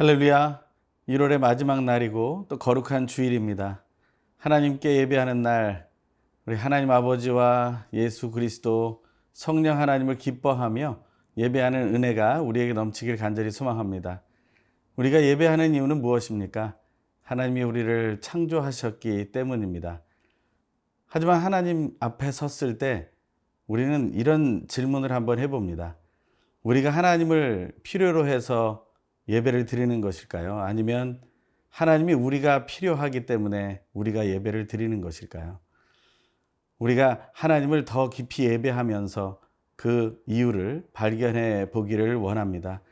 할렐루야. 1월의 마지막 날이고 또 거룩한 주일입니다. 하나님께 예배하는 날, 우리 하나님 아버지와 예수 그리스도 성령 하나님을 기뻐하며 예배하는 은혜가 우리에게 넘치길 간절히 소망합니다. 우리가 예배하는 이유는 무엇입니까? 하나님이 우리를 창조하셨기 때문입니다. 하지만 하나님 앞에 섰을 때 우리는 이런 질문을 한번 해봅니다. 우리가 하나님을 필요로 해서 예배를 드리는 것일까요? 아니면 하나님이 우리가 필요하기 때문에 우리가 예배를 드리는 것일까요? 우리가 하나님을 더 깊이 예배하면서 그 이유를 발견해 보기를 원합니다.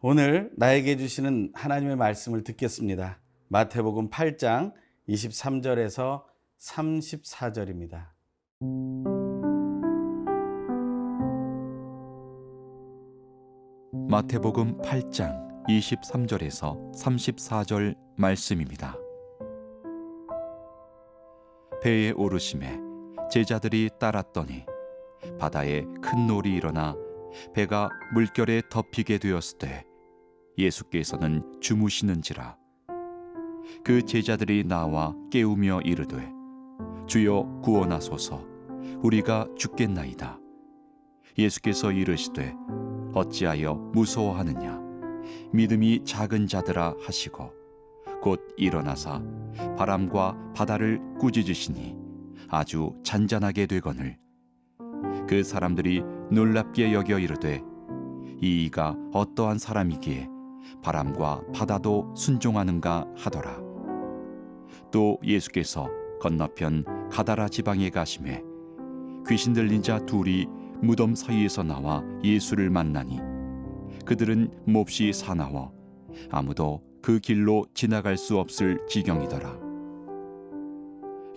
오늘 나에게 주시는 하나님의 말씀을 듣겠습니다. 마태복음 8장 23절에서 34절입니다. 마태복음 8장 23절에서 34절 말씀입니다. 배에 오르심에 제자들이 따랐더니 바다에 큰 놀이 일어나 배가 물결에 덮이게 되었을 때 예수께서는 주무시는지라. 그 제자들이 나와 깨우며 이르되 주여 구원하소서. 우리가 죽겠나이다. 예수께서 이르시되 어찌하여 무서워하느냐 믿음이 작은 자들아 하시고 곧 일어나사 바람과 바다를 꾸짖으시니 아주 잔잔하게 되거늘. 그 사람들이 놀랍게 여겨 이르되 이이가 어떠한 사람이기에 바람과 바다도 순종하는가 하더라. 또 예수께서 건너편 가다라 지방에 가심에 귀신 들린 자 둘이 무덤 사이에서 나와 예수를 만나니 그들은 몹시 사나워. 아무도 그 길로 지나갈 수 없을 지경이더라.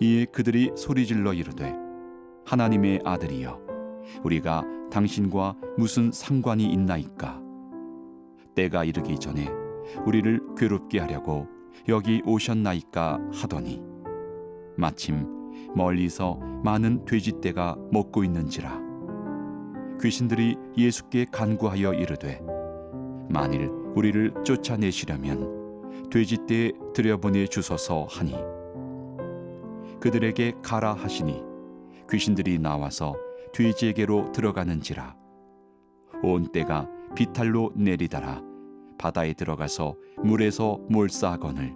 이에 그들이 소리질러 이르되 하나님의 아들이여 우리가 당신과 무슨 상관이 있나이까? 때가 이르기 전에 우리를 괴롭게 하려고 여기 오셨나이까 하더니 마침 멀리서 많은 돼지떼가 먹고 있는지라 귀신들이 예수께 간구하여 이르되 만일 우리를 쫓아내시려면 돼지떼에 들여보내 주소서 하니. 그들에게 가라 하시니 귀신들이 나와서 돼지에게로 들어가는지라. 온 떼가 비탈로 내리다라. 바다에 들어가서 물에서 몰싸거늘.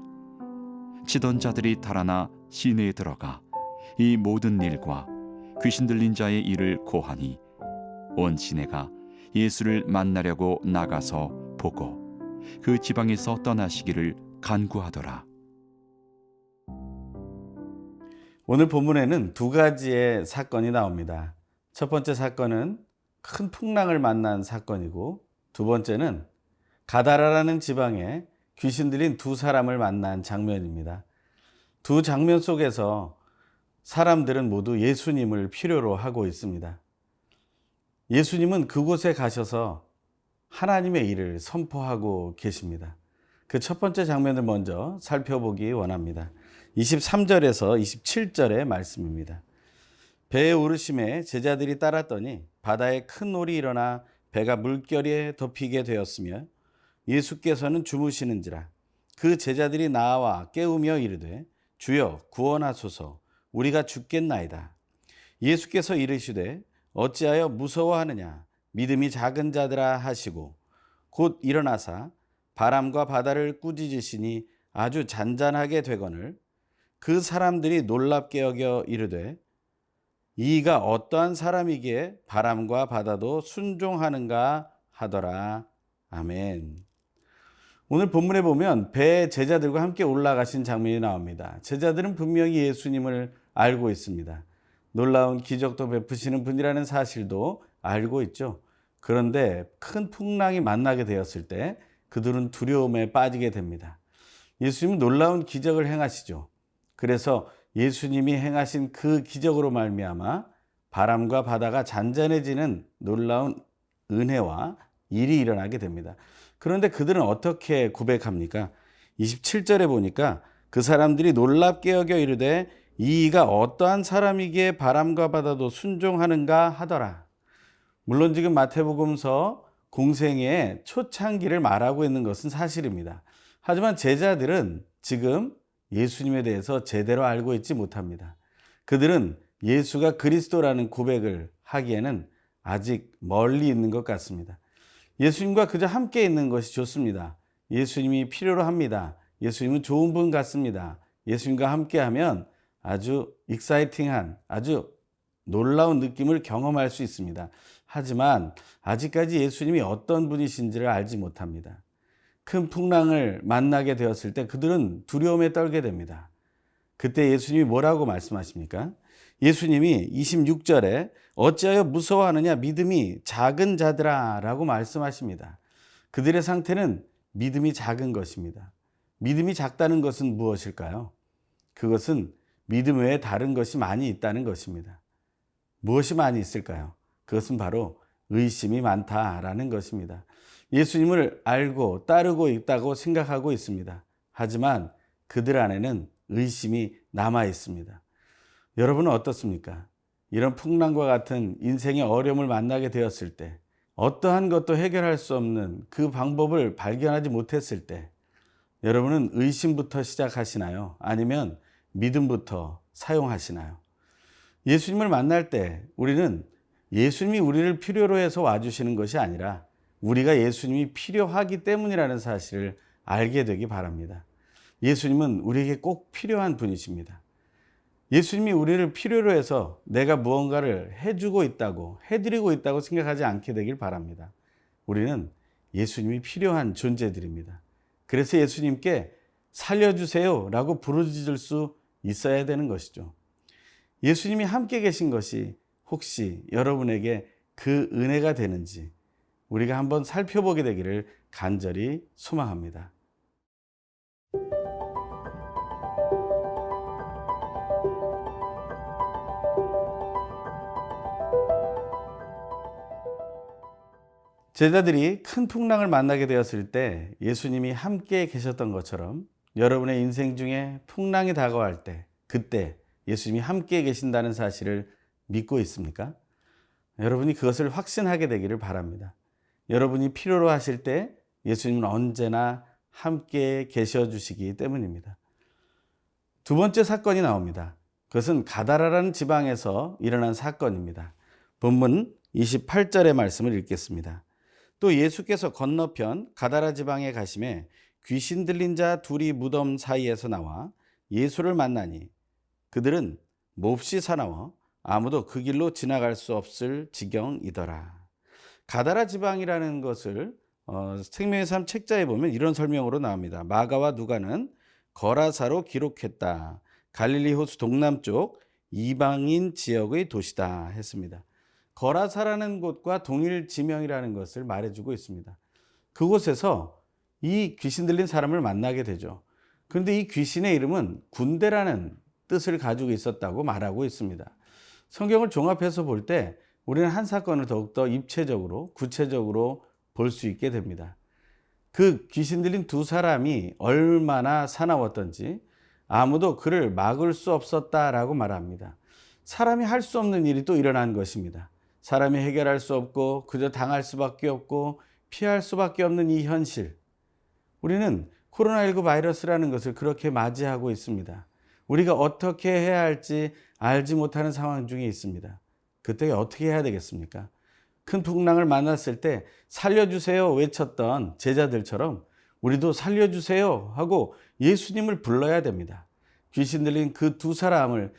치던 자들이 달아나 시내에 들어가 이 모든 일과 귀신 들린 자의 일을 고하니 온 시내가 예수를 만나려고 나가서 보고 그 지방에서 떠나시기를 간구하더라. 오늘 본문에는 두 가지의 사건이 나옵니다. 첫 번째 사건은 큰 풍랑을 만난 사건이고 두 번째는 가다라라는 지방에 귀신 들린 두 사람을 만난 장면입니다. 두 장면 속에서 사람들은 모두 예수님을 필요로 하고 있습니다. 예수님은 그곳에 가셔서 하나님의 일을 선포하고 계십니다. 그 첫 번째 장면을 먼저 살펴보기 원합니다. 23절에서 27절의 말씀입니다. 배에 오르심에 제자들이 따랐더니 바다에 큰 놀이 일어나 배가 물결에 덮이게 되었으며 예수께서는 주무시는지라 그 제자들이 나와 깨우며 이르되 주여 구원하소서 우리가 죽겠나이다. 예수께서 이르시되 어찌하여 무서워하느냐 믿음이 작은 자들아 하시고 곧 일어나사 바람과 바다를 꾸짖으시니 아주 잔잔하게 되거늘 그 사람들이 놀랍게 여겨 이르되 이가 어떠한 사람이기에 바람과 바다도 순종하는가 하더라 아멘. 오늘 본문에 보면 배 제자들과 함께 올라가신 장면이 나옵니다. 제자들은 분명히 예수님을 알고 있습니다. 놀라운 기적도 베푸시는 분이라는 사실도 알고 있죠. 그런데 큰 풍랑이 만나게 되었을 때 그들은 두려움에 빠지게 됩니다. 예수님은 놀라운 기적을 행하시죠. 그래서 예수님이 행하신 그 기적으로 말미암아 바람과 바다가 잔잔해지는 놀라운 은혜와 일이 일어나게 됩니다. 그런데 그들은 어떻게 고백합니까? 27절에 보니까 그 사람들이 놀랍게 여겨 이르되 이가 어떠한 사람이기에 바람과 바다도 순종하는가 하더라. 물론 지금 마태복음서 공생의 초창기를 말하고 있는 것은 사실입니다. 하지만 제자들은 지금 예수님에 대해서 제대로 알고 있지 못합니다. 그들은 예수가 그리스도라는 고백을 하기에는 아직 멀리 있는 것 같습니다. 예수님과 그저 함께 있는 것이 좋습니다. 예수님이 필요로 합니다. 예수님은 좋은 분 같습니다. 예수님과 함께 하면 아주 익사이팅한, 아주 놀라운 느낌을 경험할 수 있습니다. 하지만 아직까지 예수님이 어떤 분이신지를 알지 못합니다. 큰 풍랑을 만나게 되었을 때 그들은 두려움에 떨게 됩니다. 그때 예수님이 뭐라고 말씀하십니까? 예수님이 26절에 어찌하여 무서워하느냐 믿음이 작은 자들아 라고 말씀하십니다. 그들의 상태는 믿음이 작은 것입니다. 믿음이 작다는 것은 무엇일까요? 그것은 믿음 외에 다른 것이 많이 있다는 것입니다. 무엇이 많이 있을까요? 그것은 바로 의심이 많다라는 것입니다. 예수님을 알고 따르고 있다고 생각하고 있습니다. 하지만 그들 안에는 의심이 남아 있습니다. 여러분은 어떻습니까? 이런 풍랑과 같은 인생의 어려움을 만나게 되었을 때, 어떠한 것도 해결할 수 없는 그 방법을 발견하지 못했을 때, 여러분은 의심부터 시작하시나요? 아니면 믿음부터 사용하시나요? 예수님을 만날 때 우리는 예수님이 우리를 필요로 해서 와주시는 것이 아니라 우리가 예수님이 필요하기 때문이라는 사실을 알게 되기 바랍니다. 예수님은 우리에게 꼭 필요한 분이십니다. 예수님이 우리를 필요로 해서 내가 무언가를 해주고 있다고, 해드리고 있다고 생각하지 않게 되길 바랍니다. 우리는 예수님이 필요한 존재들입니다. 그래서 예수님께 살려주세요 라고 부르짖을 수 있어야 되는 것이죠. 예수님이 함께 계신 것이 혹시 여러분에게 그 은혜가 되는지 우리가 한번 살펴보게 되기를 간절히 소망합니다. 제자들이 큰 풍랑을 만나게 되었을 때 예수님이 함께 계셨던 것처럼 여러분의 인생 중에 풍랑이 다가올 때 그때 예수님이 함께 계신다는 사실을 믿고 있습니까? 여러분이 그것을 확신하게 되기를 바랍니다. 여러분이 필요로 하실 때 예수님은 언제나 함께 계셔 주시기 때문입니다. 두 번째 사건이 나옵니다. 그것은 가다라라는 지방에서 일어난 사건입니다. 본문 28절의 말씀을 읽겠습니다. 또 예수께서 건너편 가다라 지방에 가심에 귀신 들린 자 둘이 무덤 사이에서 나와 예수를 만나니 그들은 몹시 사나워 아무도 그 길로 지나갈 수 없을 지경이더라. 가다라 지방이라는 것을 어, 생명의 삶 책자에 보면 이런 설명으로 나옵니다. 마가와 누가는 거라사로 기록했다. 갈릴리 호수 동남쪽 이방인 지역의 도시다 했습니다. 거라사라는 곳과 동일 지명이라는 것을 말해주고 있습니다. 그곳에서 이 귀신 들린 사람을 만나게 되죠. 그런데 이 귀신의 이름은 군대라는 뜻을 가지고 있었다고 말하고 있습니다. 성경을 종합해서 볼 때 우리는 한 사건을 더욱더 입체적으로, 구체적으로 볼 수 있게 됩니다. 그 귀신 들린 두 사람이 얼마나 사나웠던지 아무도 그를 막을 수 없었다라고 말합니다. 사람이 할 수 없는 일이 또 일어난 것입니다. 사람이 해결할 수 없고 그저 당할 수밖에 없고 피할 수밖에 없는 이 현실. 우리는 코로나19 바이러스라는 것을 그렇게 맞이하고 있습니다. 우리가 어떻게 해야 할지 알지 못하는 상황 중에 있습니다. 그때 어떻게 해야 되겠습니까? 큰 풍랑을 만났을 때 살려주세요 외쳤던 제자들처럼 우리도 살려주세요 하고 예수님을 불러야 됩니다. 귀신 들린 그 두 사람을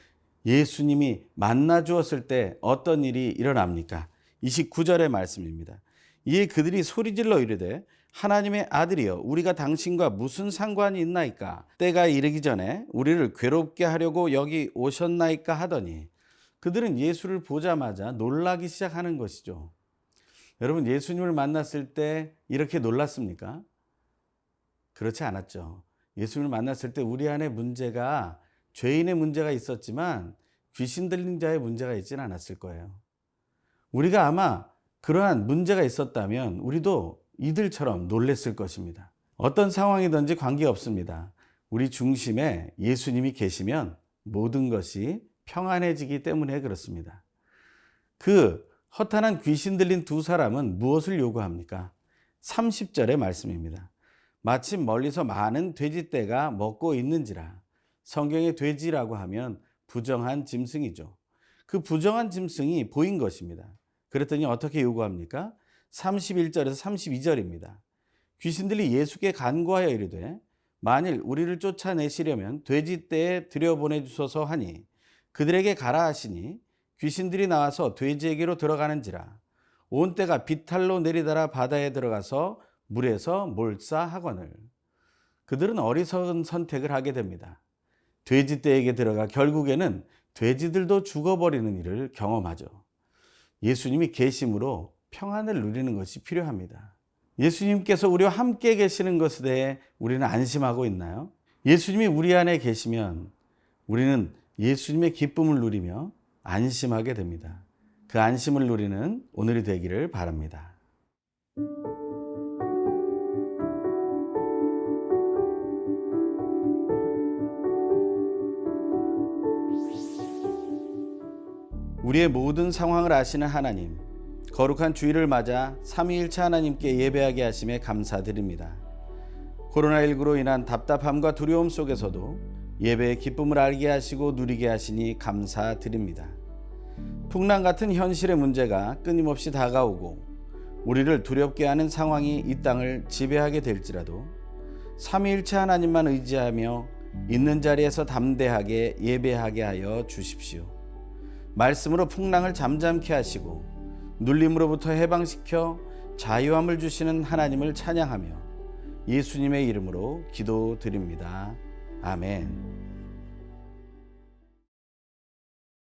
예수님이 만나 주었을 때 어떤 일이 일어납니까? 29절의 말씀입니다. 이에 그들이 소리질러 이르되 하나님의 아들이여 우리가 당신과 무슨 상관이 있나이까 때가 이르기 전에 우리를 괴롭게 하려고 여기 오셨나이까 하더니 그들은 예수를 보자마자 놀라기 시작하는 것이죠. 여러분 예수님을 만났을 때 이렇게 놀랐습니까? 그렇지 않았죠. 예수님을 만났을 때 우리 안에 문제가 죄인의 문제가 있었지만 귀신 들린 자의 문제가 있지는 않았을 거예요. 우리가 아마 그러한 문제가 있었다면 우리도 이들처럼 놀랬을 것입니다. 어떤 상황이든지 관계없습니다. 우리 중심에 예수님이 계시면 모든 것이 평안해지기 때문에 그렇습니다. 그 허탄한 귀신 들린 두 사람은 무엇을 요구합니까? 30절의 말씀입니다. 마침 멀리서 많은 돼지떼가 먹고 있는지라 성경의 돼지라고 하면 부정한 짐승이죠. 그 부정한 짐승이 보인 것입니다. 그랬더니 어떻게 요구합니까? 31절에서 32절입니다. 귀신들이 예수께 간구하여 이르되 만일 우리를 쫓아내시려면 돼지떼에 들여보내 주소서 하니 그들에게 가라 하시니 귀신들이 나와서 돼지에게로 들어가는지라 온 때가 비탈로 내리다라 바다에 들어가서 물에서 몰사하거늘 그들은 어리석은 선택을 하게 됩니다. 돼지떼에게 들어가 결국에는 돼지들도 죽어버리는 일을 경험하죠. 예수님이 계심으로 평안을 누리는 것이 필요합니다. 예수님께서 우리와 함께 계시는 것에 대해 우리는 안심하고 있나요? 예수님이 우리 안에 계시면 우리는 예수님의 기쁨을 누리며 안심하게 됩니다. 그 안심을 누리는 오늘이 되기를 바랍니다. 우리의 모든 상황을 아시는 하나님, 거룩한 주일을 맞아 삼위일체 하나님께 예배하게 하심에 감사드립니다. 코로나19로 인한 답답함과 두려움 속에서도 예배의 기쁨을 알게 하시고 누리게 하시니 감사드립니다. 풍랑 같은 현실의 문제가 끊임없이 다가오고 우리를 두렵게 하는 상황이 이 땅을 지배하게 될지라도 삼위일체 하나님만 의지하며 있는 자리에서 담대하게 예배하게 하여 주십시오. 말씀으로 풍랑을 잠잠케 하시고 눌림으로부터 해방시켜 자유함을 주시는 하나님을 찬양하며 예수님의 이름으로 기도드립니다. 아멘.